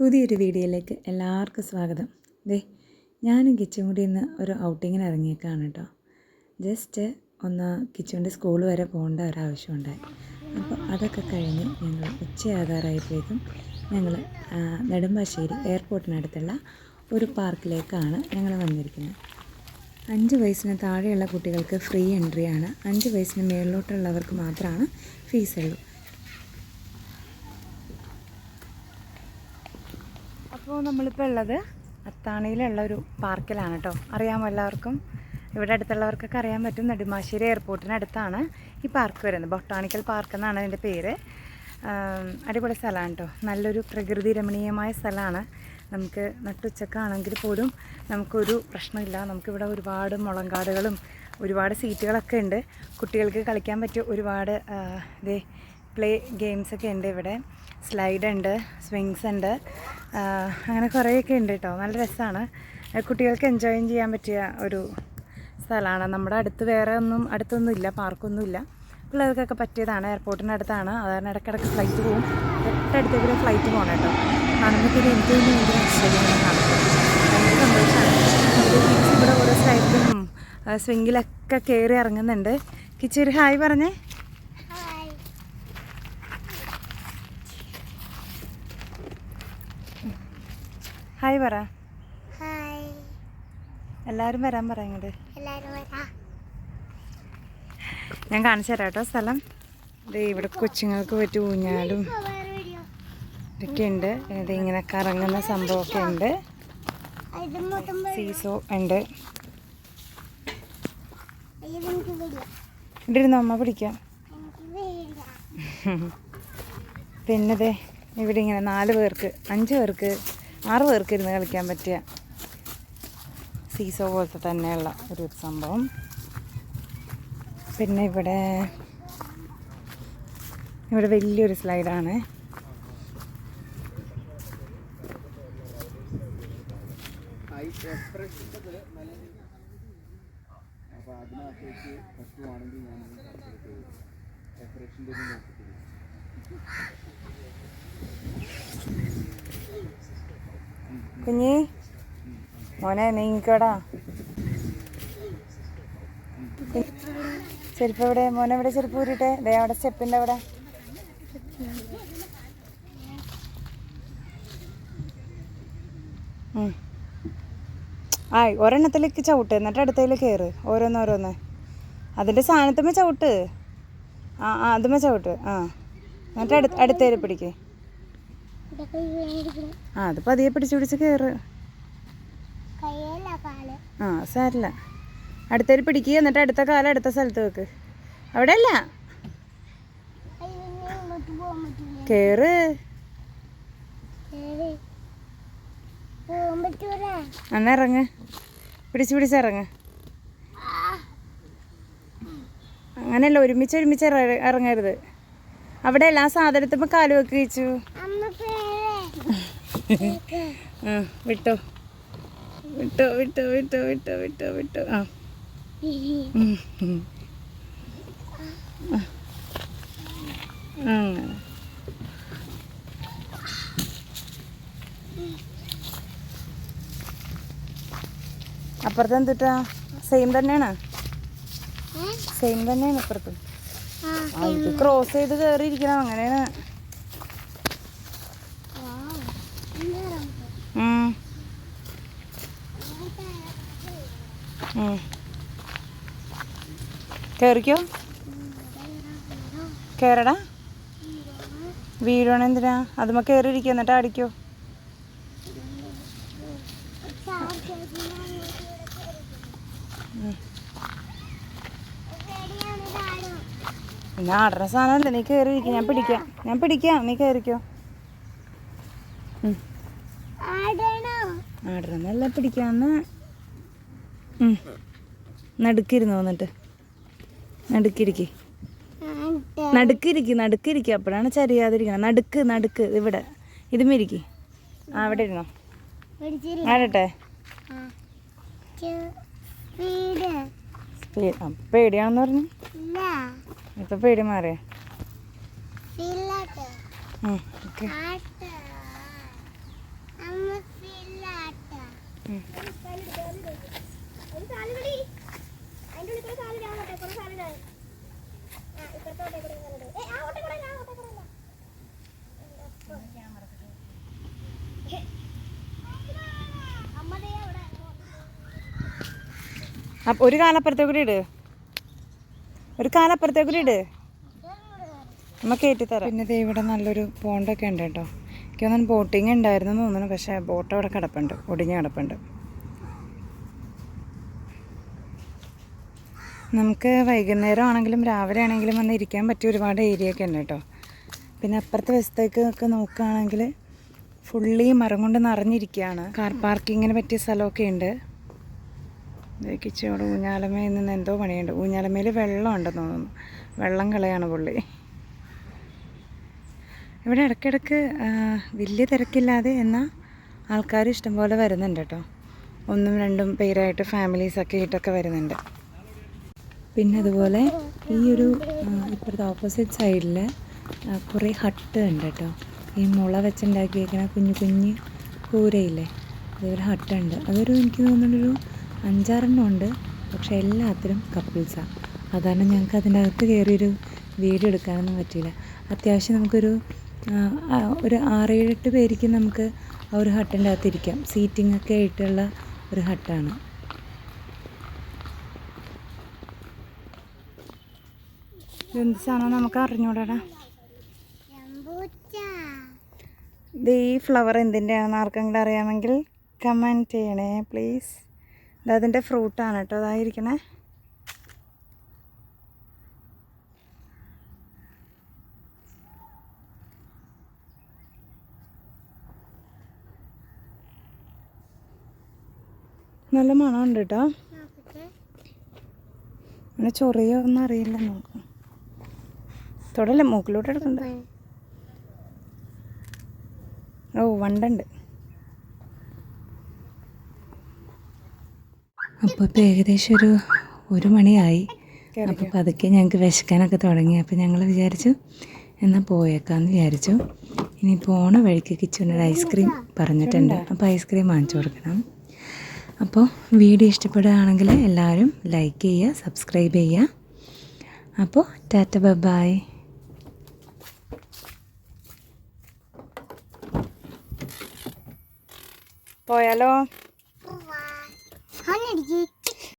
പുതിയൊരു വീഡിയോയിലേക്ക് എല്ലാവർക്കും സ്വാഗതം. ദേ ഞാനും കിച്ചും കൂടി ഇന്ന് ഒരു ഔട്ടിങ്ങിന് ഇറങ്ങിയേക്കാണ് കേട്ടോ ജസ്റ്റ് ഒന്ന് കിച്ചുവിന്റെ സ്കൂൾ വരെ പോകേണ്ട ഒരാവശ്യമുണ്ടായി. അപ്പോൾ അതൊക്കെ കഴിഞ്ഞ് ഞങ്ങൾ ഉച്ചയാകാറായപ്പോഴേക്കും ഞങ്ങൾ നെടുമ്പാശ്ശേരി എയർപോർട്ടിനടുത്തുള്ള ഒരു പാർക്കിലേക്കാണ് ഞങ്ങൾ വന്നിരിക്കുന്നത്. അഞ്ച് വയസ്സിന് താഴെയുള്ള കുട്ടികൾക്ക് ഫ്രീ എൻട്രിയാണ്. അഞ്ച് വയസ്സിന് മേളിലോട്ടുള്ളവർക്ക് മാത്രമാണ് ഫീസുള്ളൂ. അപ്പോൾ നമ്മളിപ്പോൾ ഉള്ളത് അത്താണിയിലുള്ള ഒരു പാർക്കിലാണ് കേട്ടോ. അറിയാമോ എല്ലാവർക്കും? ഇവിടെ അടുത്തുള്ളവർക്കൊക്കെ അറിയാൻ പറ്റും നെടുമാശ്ശേരി എയർപോർട്ടിനടുത്താണ് ഈ പാർക്ക് വരുന്നത്. ബൊട്ടാണിക്കൽ പാർക്ക് എന്നാണ് അതിന്റെ പേര്. അടിപൊളി സ്ഥലമാണ് കേട്ടോ. നല്ലൊരു പ്രകൃതി രമണീയമായ സ്ഥലമാണ്. നമുക്ക് നട്ടുച്ചക്കാണെങ്കിൽ പോലും നമുക്കൊരു പ്രശ്നമില്ല. നമുക്കിവിടെ ഒരുപാട് മുളങ്കാടുകളും ഒരുപാട് സീറ്റുകളൊക്കെ ഉണ്ട്. കുട്ടികൾക്ക് കളിക്കാൻ പറ്റിയ ഒരുപാട് ഇതേ പ്ലേ ഗെയിംസൊക്കെ ഉണ്ട് ഇവിടെ. സ്ലൈഡ് ഉണ്ട് സ്വിങ്സ് ഉണ്ട് അങ്ങനെ കുറേയൊക്കെ ഉണ്ട് കേട്ടോ നല്ല രസമാണ് കുട്ടികൾക്ക് എൻജോയ് ചെയ്യാൻ പറ്റിയ ഒരു സ്ഥലമാണ് നമ്മുടെ അടുത്ത് വേറെ ഒന്നും അടുത്തൊന്നുമില്ല പാർക്കൊന്നുമില്ല പിള്ളേർക്കൊക്കെ പറ്റിയതാണ്. എയർപോർട്ടിന്റെ അടുത്താണ് അതുകാരണം ഇടയ്ക്കിടയ്ക്ക് ഫ്ലൈറ്റ് പോകും തൊട്ടടുത്തേക്കൊരു ഫ്ലൈറ്റ് പോകണം കേട്ടോ പിന്നെ എനിക്ക് ഭയങ്കര ആശ്ചര്യമാണ് ഭയങ്കര സന്തോഷമാണ് ഇവിടെ ഓരോ സ്ലൈഡിലും സ്വിങ്ങിലൊക്കെ കയറി ഇറങ്ങുന്നുണ്ട്. കിച്ചൊരു ഒരു ഹായ് പറഞ്ഞേ. ഹായ് പറ. ഹായ്. എല്ലാവരും വരാൻ പറ ഇങ്ങോട്ട് ഞാൻ കാണിച്ചു തരാം കേട്ടോ സ്ഥലം. ഇത് ഇവിടെ കൊച്ചുങ്ങൾക്ക് പറ്റി ഊഞ്ഞാലും ഇതൊക്കെ ഉണ്ട് ഇത് ഇങ്ങനെ കറങ്ങുന്ന സംഭവമൊക്കെ ഉണ്ട്. സീസോ ഉണ്ട്. ഇവിടെ ഇരുന്ന്? അമ്മ പിടിക്കാം. പിന്നതേ ഇവിടെ ഇങ്ങനെ നാല് പേർക്ക് അഞ്ച് പേർക്ക് ആറ് പേർക്ക് ഇരുന്ന് കളിക്കാൻ പറ്റിയ സീസോ പോലത്തെ തന്നെയുള്ള ഒരു സംഭവം. പിന്നെ ഇവിടെ ഇവിടെ വലിയൊരു സ്ലൈഡാണ്. കുഞ്ഞി. മോനെ നീങ്ങിക്കോടാ ചെരുപ്പ് എവിടെ മോനെ ചെരുപ്പ് ഊരിട്ടെ ദേ അവിടെ സ്റ്റെപ്പിന്റെ അവിടെ. ആയി ഒരെണ്ണത്തിലേക്ക് ചവിട്ട് എന്നിട്ട് അടുത്തതിൽ കയറ് ഓരോന്നോരോന്ന് അതിന്റെ സാധനത്തുമ്മ ചവിട്ട്. ആ ആ അതുമ്മ ചവിട്ട്. ആ. എന്നിട്ട് അടുത്ത് അടുത്തതിൽ പിടിക്കേ. ആ അത് പതിയെ പിടിച്ച് പിടിച്ച് കയറ് ആ സാരില്ല. അടുത്തൊരു പിടിക്കുക എന്നിട്ട് അടുത്ത കാലം അടുത്ത സ്ഥലത്ത് വെക്ക്. അവിടെ അല്ല കേറ്. അന്ന് ഇറങ്ങ്. പിടിച്ച് പിടിച്ച് ഇറങ്ങ്. അങ്ങനെയല്ല ഒരുമിച്ച് ഒരുമിച്ച് ഇറങ്ങരുത്. അവിടെ എല്ലാ സാധനത്തുമ്പോൾ കാൽ വെക്ക് വെച്ചു അമ്മ പേര് ആ വിട്ടോ. വിട്ടോ വിട്ടോ വിട്ടോ വിട്ടോ വിട്ടോ വിട്ടോ. ആ. അങ്ങനെ അപ്പുറത്ത് എന്തിട്ടാ? സെയിം തന്നെയാണ്? സെയിം തന്നെയാണ് ഇപ്പുറത്ത്. ഇത് ക്രോസ് ചെയ്ത് കയറിയിരിക്കണം അങ്ങനെയാണ്. ഉം. കേറിക്കോ? കേറടാ. വീഴണ എന്തിനാ? അതുമ്മ കയറിയിരിക്കുക എന്നിട്ട് അടിക്കോ. എന്നാ ആടുന്ന സാധനമല്ലേ നീ കയറിയിരിക്കുക ഞാൻ പിടിക്കാം. ഞാൻ പിടിക്കാം. നീ കയറിക്കോ ആടുന്നല്ല ആടണമെന്നല്ല പിടിക്കാന്ന്. നടുക്കിരുന്നു വന്നിട്ട്. നടുക്കിരിക്കേ. നടുക്കിരിക്കും നടുക്കിരിക്കും. അപ്പോഴാണ് ചരിയാതിരിക്കണം നടുക്ക് നടുക്ക്. ഇവിടെ. ഇതുമിരിക്കേ. ആ അവിടെ ഇരുന്നോ. ആരട്ടെ? പേടിയാണെന്ന് പറഞ്ഞു. ഇപ്പൊ പേടി മാറിയ. ഓക്കെ. ഒരു കാലപ്പുറത്തെ കൂടി ഇട്. ഒരു കാലപ്പുറത്തെ കൂടി ഇട്. നമ്മൾ കയറ്റിത്തരാം പിന്നെ ദേ ഇവിടെ നല്ലൊരു പോണ്ടൊക്കെ ഉണ്ട് കേട്ടോ. എനിക്ക് ഒന്നും ബോട്ടിങ് ഉണ്ടായിരുന്നു തോന്നുന്നു പക്ഷേ ബോട്ട് അവിടെ കിടപ്പുണ്ട് ഒടിഞ്ഞ് കിടപ്പുണ്ട്. നമുക്ക് വൈകുന്നേരം ആണെങ്കിലും രാവിലെ ആണെങ്കിലും വന്ന് ഇരിക്കാൻ പറ്റിയ ഒരുപാട് ഏരിയ ഒക്കെ ഉണ്ട് കേട്ടോ. പിന്നെ അപ്പുറത്തെ വശത്തേക്ക് ഒക്കെ നോക്കുകയാണെങ്കിൽ ഫുള്ളി മരം കൊണ്ട് നിറഞ്ഞിരിക്കുകയാണ്. കാർ പാർക്കിങ്ങിന് പറ്റിയ സ്ഥലമൊക്കെ ഉണ്ട്. ഇതൊക്കെ ഊഞ്ഞാലമയിൽ നിന്ന് എന്തോ പണിയുണ്ട്. ഊഞ്ഞാലമയിൽ വെള്ളം ഉണ്ടെന്ന് തോന്നുന്നു. വെള്ളം കളയാണ് പുള്ളി. ഇവിടെ ഇടയ്ക്കിടയ്ക്ക് വലിയ തിരക്കില്ലാതെ എന്നാൽ ആൾക്കാർ ഇഷ്ടംപോലെ വരുന്നുണ്ട് കേട്ടോ. ഒന്നും രണ്ടും പേരായിട്ട് ഫാമിലീസൊക്കെ ആയിട്ടൊക്കെ വരുന്നുണ്ട്. പിന്നെ അതുപോലെ ഈ ഒരു ഇപ്പുറത്തെ ഓപ്പോസിറ്റ് സൈഡിൽ കുറേ ഹട്ട് ഉണ്ട് കേട്ടോ ഈ മുള വെച്ചുണ്ടാക്കിയേക്കണ കുഞ്ഞു കുഞ്ഞ് കൂരയില്ലേ അതേപോലെ ഹട്ടുണ്ട് അതൊരു എനിക്ക് തോന്നുന്നൊരു അഞ്ചാറെണ്ണം ഉണ്ട്. പക്ഷേ എല്ലാത്തിലും കപ്പിൾസാണ് അതാണ് ഞങ്ങൾക്ക് അതിന്റെ അകത്ത് കയറിയൊരു വീഡിയോ എടുക്കാനൊന്നും പറ്റിയില്ല. അത്യാവശ്യം നമുക്കൊരു ഒരു ആറേഴെട്ട് പേർക്ക് നമുക്ക് ആ ഒരു ഹട്ടിന്റെ അകത്ത് ഇരിക്കാം. സീറ്റിംഗ് ഒക്കെ ആയിട്ടുള്ള ഒരു ഹട്ടാണ്. എന്ത് സാധനം നമുക്ക് അറിഞ്ഞൂടാടാ? എമ്പൂച്ച ഇത് ഈ ഫ്ലവർ എന്തിന്റെയാണെന്ന് ആർക്കെങ്കിലും അറിയാമെങ്കിൽ കമന്റ് ചെയ്യണേ പ്ലീസ്. അതിന്റെ ഫ്രൂട്ടാണ് കേട്ടോ അതായിരിക്കണേ. നല്ല മണമുണ്ട് കേട്ടോ. അങ്ങനെ ചൊറിയോ ഒന്നും അറിയില്ല നോക്കാം തൊടല്ല മൂക്കിലോട്ട് എടുക്കണ്ട. ഓ വണ്ടുണ്ട്. അപ്പോൾ ഇപ്പോൾ ഏകദേശം ഒരു ഒരു മണിയായി. അപ്പോൾ പതുക്കെ ഞങ്ങൾക്ക് വിശക്കാനൊക്കെ തുടങ്ങി. അപ്പോൾ ഞങ്ങൾ വിചാരിച്ചു എന്നാൽ പോയേക്കാന്ന് വിചാരിച്ചു. ഇനി പോണ വഴിക്ക് കിച്ചണിൽ ഐസ്ക്രീം പറഞ്ഞിട്ടുണ്ട്. അപ്പോൾ ഐസ്ക്രീം വാങ്ങിച്ചു കൊടുക്കണം. അപ്പോൾ വീഡിയോ ഇഷ്ടപ്പെടുകയാണെങ്കിൽ എല്ലാവരും ലൈക്ക് ചെയ്യുക സബ്സ്ക്രൈബ് ചെയ്യുക. അപ്പോൾ ടാറ്റ ബൈ. പോയാലോ.